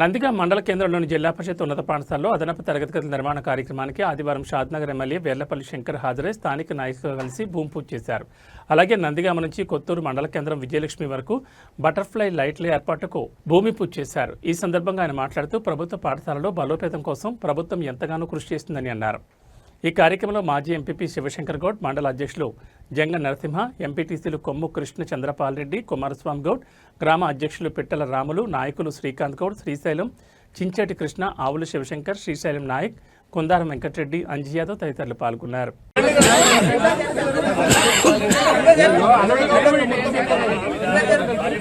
నందిగా మండల కేంద్రంలోని జిల్లా పరిషత్ ఉన్నత పాఠశాలలో అదనపు తరగతి గదుల నిర్మాణ కార్యక్రమానికి ఆదివారం షాద్నగర్ ఎమ్మెల్యే వేర్లపల్లి శంకర్ హాజరై స్థానిక నాయకులతో కలిసి భూమి పూజ చేశారు. అలాగే నందిగామ నుంచి కొత్తూరు మండల కేంద్రం విజయలక్ష్మి వరకు బటర్ఫ్లై లైట్ల ఏర్పాటుకు భూమి పూజ చేశారు. ఈ సందర్భంగా ఆయన మాట్లాడుతూ ప్రభుత్వ పాఠశాలలో బలోపేతం కోసం ప్రభుత్వం ఎంతగానో కృషి చేస్తుందని అన్నారు. ఈ కార్యక్రమంలో మాజీ ఎంపీపీ శివశంకర్ గౌడ్ మండల అధ్యక్షులు జంగ నరసింహ ఎంపీటీసీలు కొమ్ము కృష్ణ చంద్రపాల్ రెడ్డి కుమారస్వామి గౌడ్ గ్రామ అధ్యక్షులు పిట్టల రాములు నాయకులు శ్రీకాంత్ గౌడ్ శ్రీశైలం చించేటి కృష్ణ ఆవుల శివశంకర్ శ్రీశైలం నాయక్ కుందారం వెంకటరెడ్డి అంజీ యాదవ్ తదితరులు పాల్గొన్నారు.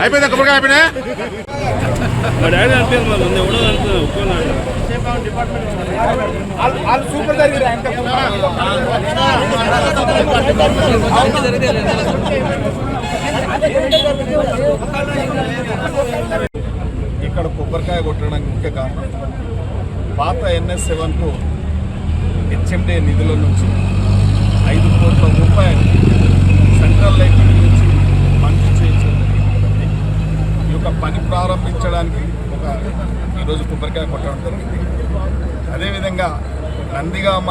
అయిపోయిందా? కొబ్బరికాయ అయిపోయినా? మా డాడీ అంటే మరి ఉంది ఎవడో అంటే ఒప్పుకున్నాడు ఇక్కడ కొబ్బరికాయ కొట్టడానికి ముఖ్య కారణం. పాత ఎన్ఎస్ సెవెన్కు హెచ్ఎండే నిధుల నుంచి ఐదు కోట్ల రూపాయలు సెంట్రల్ లైబ్రరీ నుంచి మంజూరు చేయించడం జరిగింది. ఈ యొక్క పని ప్రారంభించడానికి ఒక ఈరోజు కొబ్బరికాయ కొట్టడం జరిగింది. అదేవిధంగా నందిగామ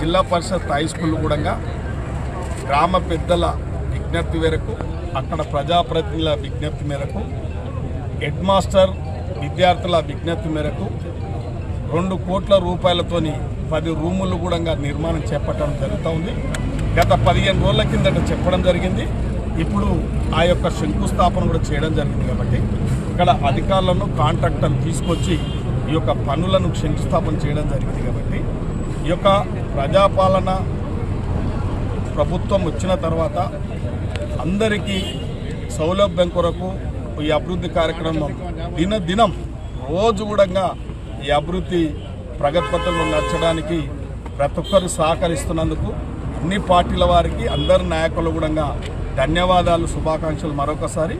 జిల్లా పరిషత్ హై స్కూల్ కూడా గ్రామ పెద్దల విజ్ఞప్తి మేరకు అక్కడ ప్రజాప్రతినిధుల విజ్ఞప్తి మేరకు హెడ్ మాస్టర్ విద్యార్థుల విజ్ఞప్తి మేరకు రెండు కోట్ల రూపాయలతోని పది రూములు కూడా నిర్మాణం చేపట్టడం జరుగుతూ ఉంది. గత పదిహేను రోజుల కిందట చెప్పడం జరిగింది. ఇప్పుడు ఆ యొక్క శంకుస్థాపన కూడా చేయడం జరిగింది కాబట్టి ఇక్కడ అధికారులను కాంట్రాక్టర్లు తీసుకొచ్చి ఈ యొక్క పనులను శంకుస్థాపన చేయడం జరిగింది కాబట్టి ఈ యొక్క ప్రజాపాలన ప్రభుత్వం వచ్చిన తర్వాత అందరికీ సౌలభ్యం కొరకు ఈ అభివృద్ధి కార్యక్రమం దినదినం రోజు కూడా ఈ అభివృద్ధి ప్రగతిపథంలో నచ్చడానికి ప్రతి ఒక్కరు సహకరిస్తున్నందుకు అన్ని పార్టీల వారికి అందరి నాయకులు కూడా ధన్యవాదాలు శుభాకాంక్షలు మరొకసారి.